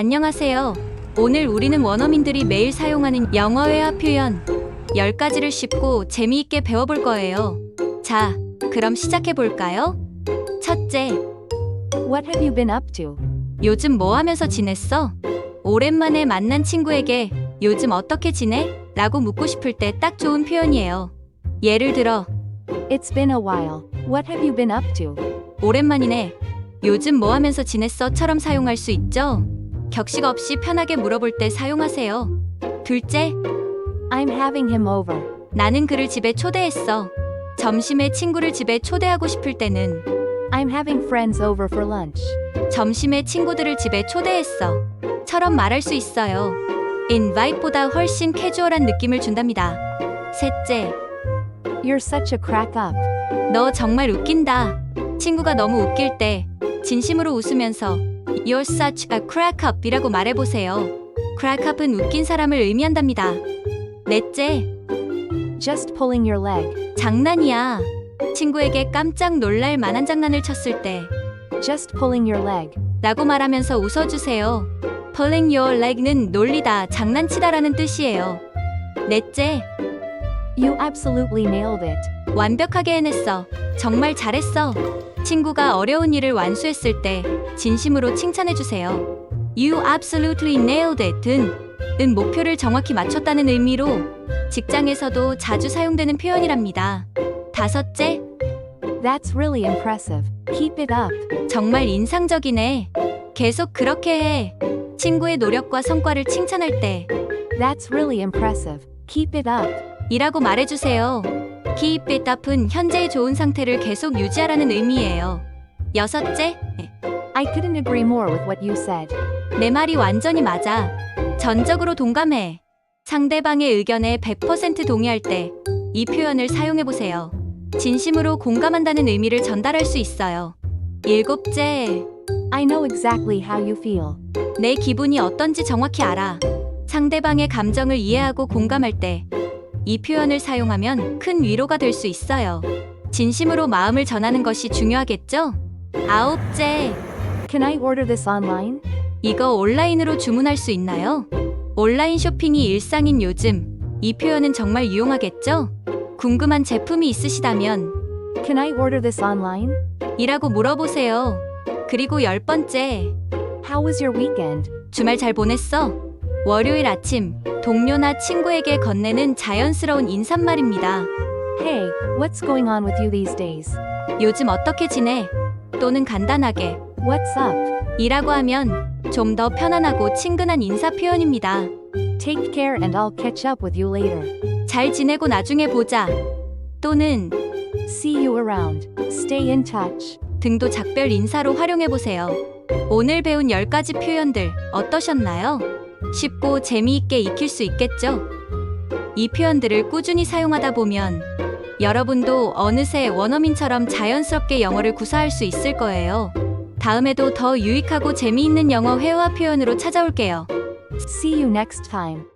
안녕하세요. 오늘 우리는 원어민들이 매일 사용하는 영어 회화 표현 10가지를 쉽고 재미있게 배워볼 거예요. 자, 그럼 시작해 볼까요? 첫째, What have you been up to? 요즘 뭐 하면서 지냈어? 오랜만에 만난 친구에게 요즘 어떻게 지내? 라고 묻고 싶을 때 딱 좋은 표현이에요. 예를 들어, It's been a while. What have you been up to? 오랜만이네. 요즘 뭐 하면서 지냈어?처럼 사용할 수 있죠? 격식 없이 편하게 물어볼 때 사용하세요. 둘째, I'm having him over. 나는 그를 집에 초대했어. 점심에 친구를 집에 초대하고 싶을 때는 I'm having friends over for lunch. 점심에 친구들을 집에 초대했어. 처럼 말할 수 있어요. invite보다 훨씬 캐주얼한 느낌을 준답니다. 셋째, You're such a crack up. 너 정말 웃긴다. 친구가 너무 웃길 때 진심으로 웃으면서 You're such a crack up 이라고 말해보세요. crack up은 웃긴 사람을 의미한답니다. 넷째, Just pulling your leg. 장난이야. 친구에게 깜짝 놀랄 만한 장난을 쳤을 때 Just pulling your leg. 라고 말하면서 웃어주세요. pulling your leg는 놀리다, 장난치다라는 뜻이에요. 넷째, You absolutely nailed it. 완벽하게 해냈어. 정말 잘했어. 친구가 어려운 일을 완수했을 때 진심으로 칭찬해주세요. You absolutely nailed it.은 은 목표를 정확히 맞췄다는 의미로 직장에서도 자주 사용되는 표현이랍니다. 다섯째, That's really impressive. Keep it up. 정말 인상적이네. 계속 그렇게 해. 친구의 노력과 성과를 칭찬할 때 That's really impressive. Keep it up. 이라고 말해주세요. keep it up은 현재의 좋은 상태를 계속 유지하라는 의미예요. 여섯째, I couldn't agree more with what you said. 내 말이 완전히 맞아. 전적으로 동감해. 상대방의 의견에 100% 동의할 때 이 표현을 사용해 보세요. 진심으로 공감한다는 의미를 전달할 수 있어요. 일곱째, I know exactly how you feel. 내 기분이 어떤지 정확히 알아. 상대방의 감정을 이해하고 공감할 때 이 표현을 사용하면 큰 위로가 될 수 있어요. 진심으로 마음을 전하는 것이 중요하겠죠? 아홉째, Can I order this online? 이거 온라인으로 주문할 수 있나요? 온라인 쇼핑이 일상인 요즘 이 표현은 정말 유용하겠죠? 궁금한 제품이 있으시다면 Can I order this online? 이라고 물어보세요. 그리고 열 번째, How was your weekend? 주말 잘 보냈어? 월요일 아침 동료나 친구에게 건네는 자연스러운 인사말입니다. Hey, what's going on with you these days? 요즘 어떻게 지내? 또는 간단하게 What's up? 이라고 하면 좀 더 편안하고 친근한 인사 표현입니다. Take care and I'll catch up with you later. 잘 지내고 나중에 보자. 또는 See you around. Stay in touch. 등도 작별 인사로 활용해 보세요. 오늘 배운 10가지 표현들 어떠셨나요? 쉽고 재미있게 익힐 수 있겠죠? 이 표현들을 꾸준히 사용하다 보면 여러분도 어느새 원어민처럼 자연스럽게 영어를 구사할 수 있을 거예요. 다음에도 더 유익하고 재미있는 영어 회화 표현으로 찾아올게요. See you next time.